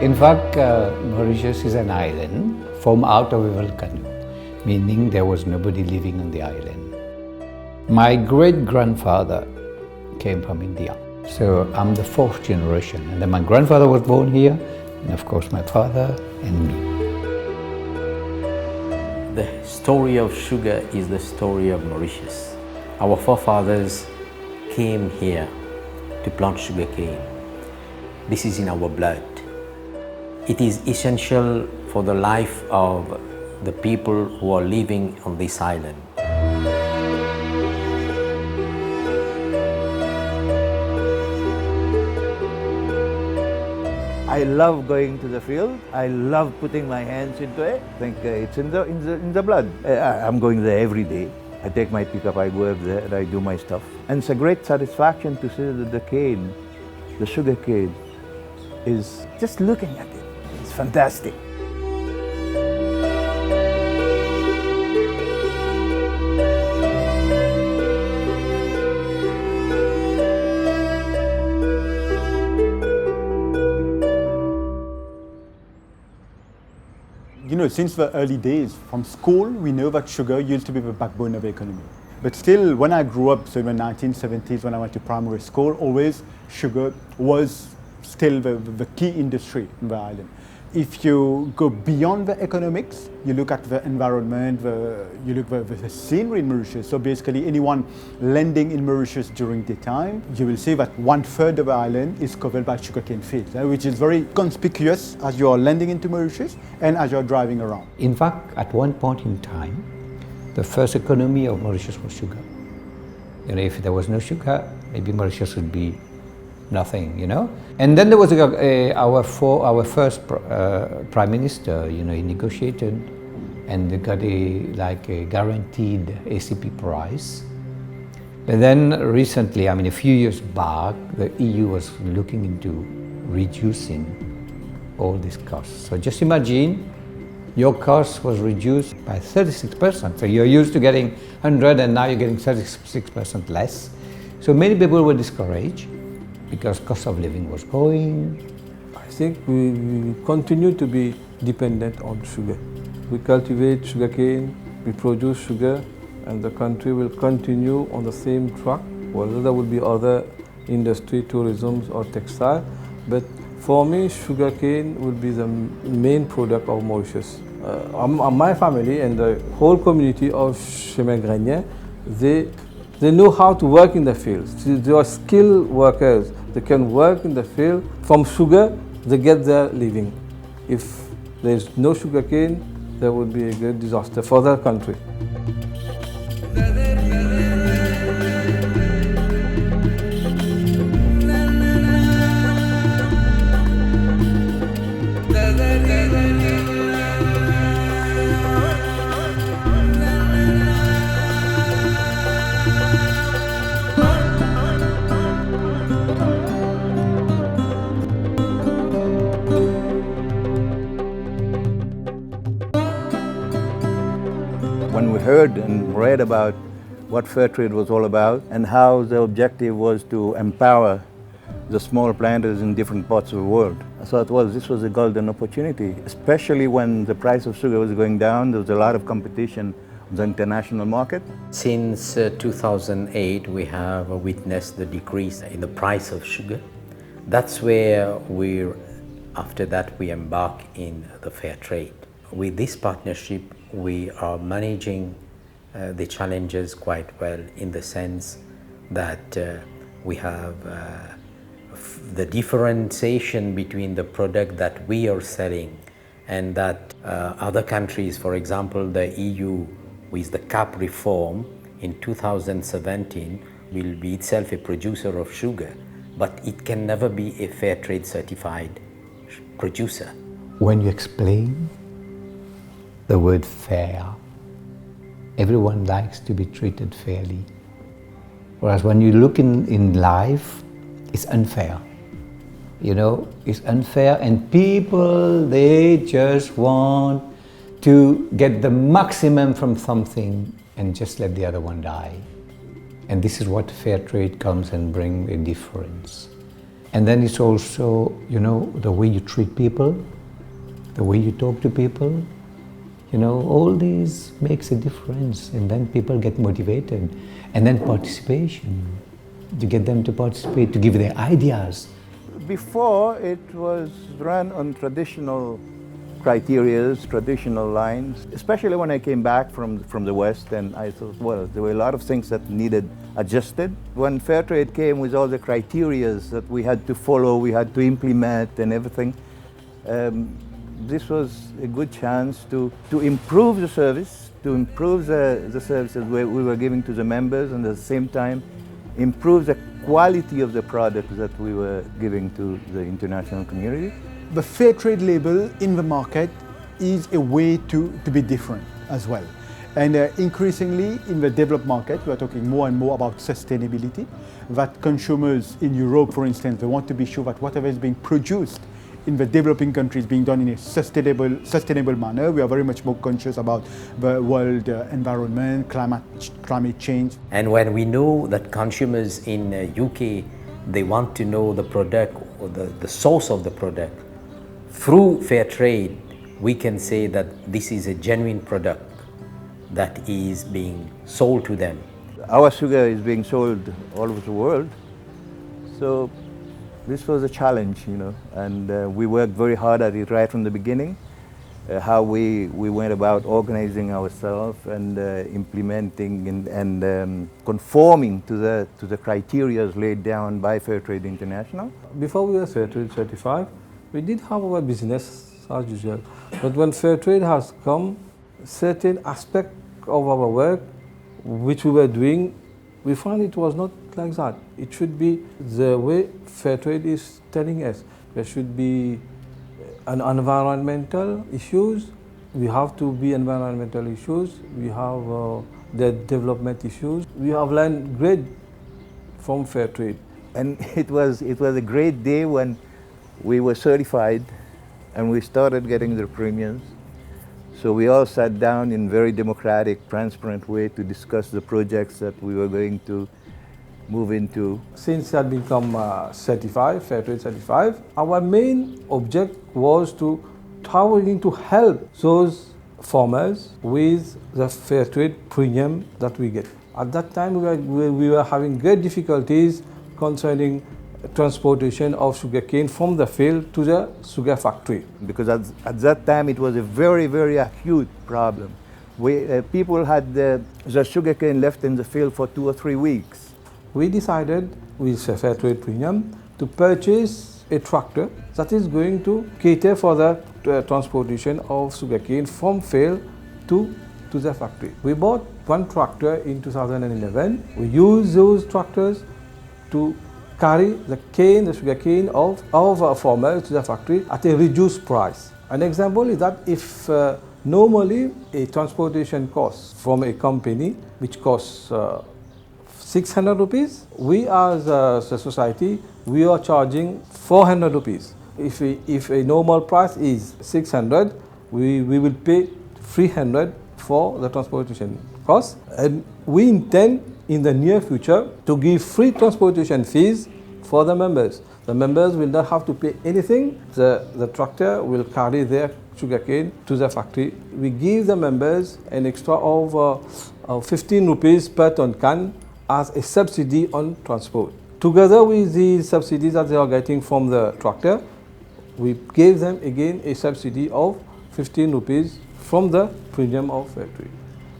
In fact, uh, Mauritius is an island formed out of a volcano, meaning there was nobody living on the island. My great grandfather came from India, so I'm the fourth generation. And then my grandfather was born here, and of course, my father and me. The story of sugar is the story of Mauritius. Our forefathers came here to plant sugarcane. This is in our blood. It is essential for the life of the people who are living on this island. I love going to the field. I love putting my hands into it. I think uh, it's in the, in the, in the blood. Uh, I- I'm going there every day. I take my pickup, I go up there, and I do my stuff. And it's a great satisfaction to see that the cane, the sugar cane, is just looking at it. Fantastic. You know, since the early days, from school, we know that sugar used to be the backbone of the economy. But still, when I grew up, so in the 1970s, when I went to primary school, always sugar was still the, the key industry in the island. If you go beyond the economics, you look at the environment, the, you look at the, the scenery in Mauritius. So basically, anyone landing in Mauritius during the time, you will see that one third of the island is covered by sugarcane fields, eh, which is very conspicuous as you are landing into Mauritius and as you're driving around. In fact, at one point in time, the first economy of Mauritius was sugar. You know, if there was no sugar, maybe Mauritius would be nothing, you know. And then there was a, a, our for, our first pr- uh, prime minister. You know, he negotiated, and got a like a guaranteed ACP price. But then recently, I mean, a few years back, the EU was looking into reducing all these costs. So just imagine your cost was reduced by 36%. So you're used to getting 100 and now you're getting 36% less. So many people were discouraged because cost of living was going. I think we, we continue to be dependent on sugar. We cultivate sugarcane, we produce sugar, and the country will continue on the same track, whether there will be other industry, tourism, or textile. But for me, sugarcane will be the main product of Mauritius. Uh, my family and the whole community of Chemin Grenier, they, they know how to work in the fields. They are skilled workers. They can work in the field. From sugar, they get their living. If there is no sugarcane, there would be a great disaster for the country. Heard and read about what fair trade was all about and how the objective was to empower the small planters in different parts of the world, I thought, well, this was a golden opportunity, especially when the price of sugar was going down. There was a lot of competition on the international market. Since uh, 2008, we have witnessed the decrease in the price of sugar. That's where we, after that, we embark in the fair trade. With this partnership, we are managing uh, the challenges quite well in the sense that uh, we have uh, f- the differentiation between the product that we are selling and that uh, other countries, for example, the EU with the CAP reform in 2017 will be itself a producer of sugar, but it can never be a fair trade certified producer. When you explain the word fair, everyone likes to be treated fairly. Whereas when you look in, in life, it's unfair. You know, it's unfair, and people, they just want to get the maximum from something and just let the other one die. And this is what fair trade comes and bring a difference. And then it's also, you know, the way you treat people, the way you talk to people, you know, all these makes a difference. And then people get motivated. And then participation, to get them to participate, to give their ideas. Before, it was run on traditional criterias, traditional lines, especially when I came back from, from the West and I thought, well, there were a lot of things that needed adjusted. When fair trade came with all the criterias that we had to follow, we had to implement and everything, um, this was a good chance to, to improve the service, to improve the, the services we, we were giving to the members and at the same time improve the quality of the products that we were giving to the international community. The fair trade label in the market is a way to, to be different as well. And uh, increasingly in the developed market, we are talking more and more about sustainability, that consumers in Europe, for instance, they want to be sure that whatever is being produced in the developing countries being done in a sustainable, sustainable manner. We are very much more conscious about the world uh, environment, climate, climate change. And when we know that consumers in uh, UK, they want to know the product or the, the source of the product, through fair trade, we can say that this is a genuine product that is being sold to them. Our sugar is being sold all over the world, so this was a challenge, you know, and uh, we worked very hard at it right from the beginning. Uh, how we, we went about organizing ourselves and uh, implementing and, and um, conforming to the, to the criteria laid down by Fair Trade International. Before we were Fair Trade certified, we did have our business as usual. But when Fair Trade has come, certain aspect of our work which we were doing, we found it was not like that. It should be the way Fair Trade is telling us. There should be an environmental issues. We have to be environmental issues. We have uh, the development issues. We have learned great from Fair Trade. And it was, it was a great day when we were certified and we started getting the premiums. So we all sat down in very democratic, transparent way to discuss the projects that we were going to move into. Since had become uh, certified, Fair Trade certified, our main object was to going to help those farmers with the Fair Trade premium that we get. At that time, we were, we were having great difficulties concerning transportation of sugarcane from the field to the sugar factory. Because at, at that time it was a very, very acute problem. We, uh, people had the, the sugarcane left in the field for two or three weeks. We decided with fair trade premium to purchase a tractor that is going to cater for the uh, transportation of sugarcane from field to, to the factory. We bought one tractor in 2011. We used those tractors to carry the cane, the sugar cane of, our farmers to the factory at a reduced price. An example is that if uh, normally a transportation cost from a company which costs uh, 600 rupees, we as a society, we are charging 400 rupees. If, we, if a normal price is 600, we, we will pay 300 for the transportation cost. And we intend in the near future to give free transportation fees for the members. The members will not have to pay anything. The, the tractor will carry their sugarcane to the factory. We give the members an extra of uh, uh, 15 rupees per ton can as a subsidy on transport. Together with the subsidies that they are getting from the tractor, we gave them again a subsidy of 15 rupees from the premium of factory.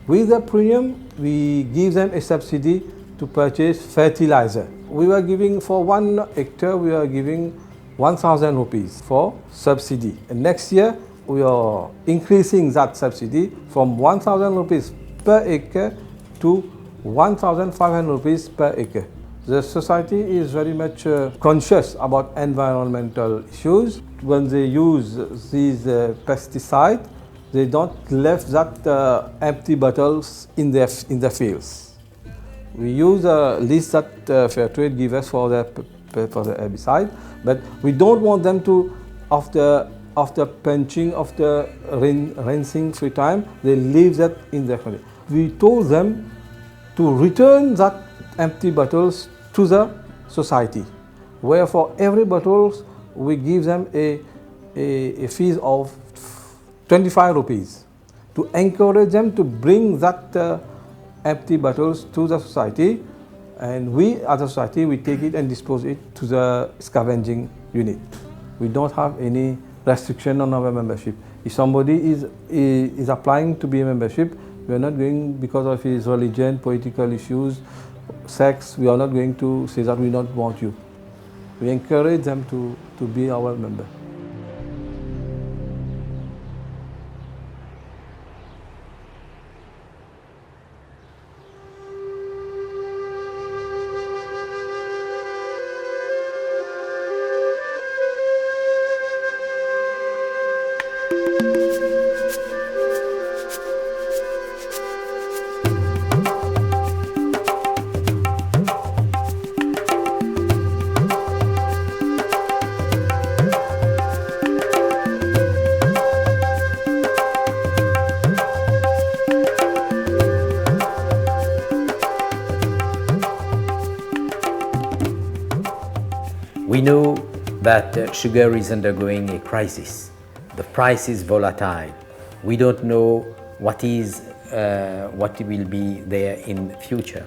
With the premium, we give them a subsidy to purchase fertilizer. We were giving for one hectare, we are giving 1000 rupees for subsidy. And next year, we are increasing that subsidy from 1000 rupees per acre to 1500 rupees per acre. The society is very much uh, conscious about environmental issues. When they use these uh, pesticides, they don't left that uh, empty bottles in their in the fields. We use a list that uh, Fairtrade gives us for the for the herbicide, but we don't want them to after after pinching after rin, rinsing three times they leave that in their country. We told them to return that empty bottles to the society. where for every bottle we give them a, a, a fees of 25 rupees to encourage them to bring that uh, empty bottles to the society and we as a society we take it and dispose it to the scavenging unit. We don't have any restriction on our membership. If somebody is, is, applying to be a membership, we are not going because of his religion, political issues, sex, we are not going to say that we don't want you. We encourage them to, to be our member. Sugar is undergoing a crisis. The price is volatile. We don't know what is uh, what will be there in the future.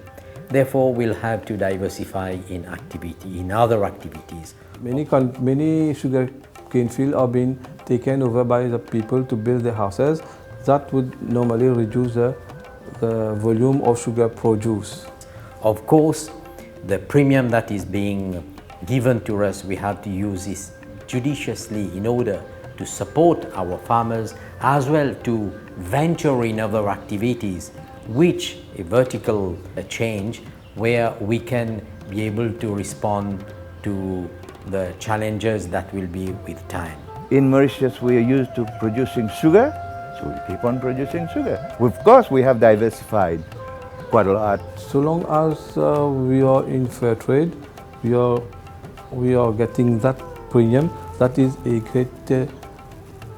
Therefore, we'll have to diversify in activity, in other activities. Many, many sugar cane fields are being taken over by the people to build their houses. That would normally reduce the, the volume of sugar produced. Of course, the premium that is being given to us, we have to use this judiciously in order to support our farmers as well to venture in other activities, which a vertical change where we can be able to respond to the challenges that will be with time. In Mauritius, we are used to producing sugar, so we keep on producing sugar. Of course, we have diversified quite a lot. So long as uh, we are in fair trade, we are, we are getting that premium. That is a great, uh,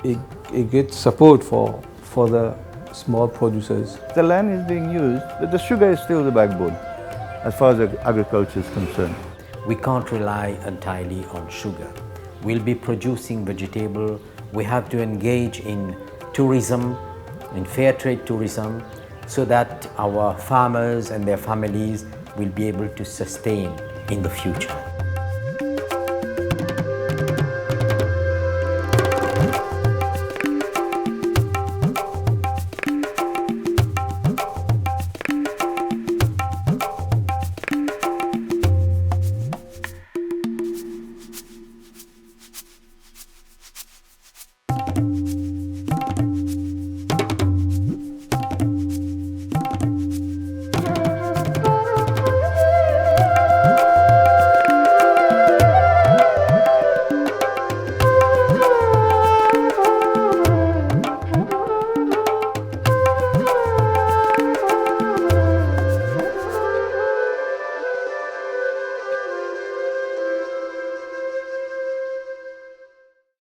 a, a great support for, for the small producers. The land is being used, but the sugar is still the backbone as far as agriculture is concerned. we can't rely entirely on sugar. We'll be producing vegetable. We have to engage in tourism, in fair trade tourism, so that our farmers and their families will be able to sustain in the future.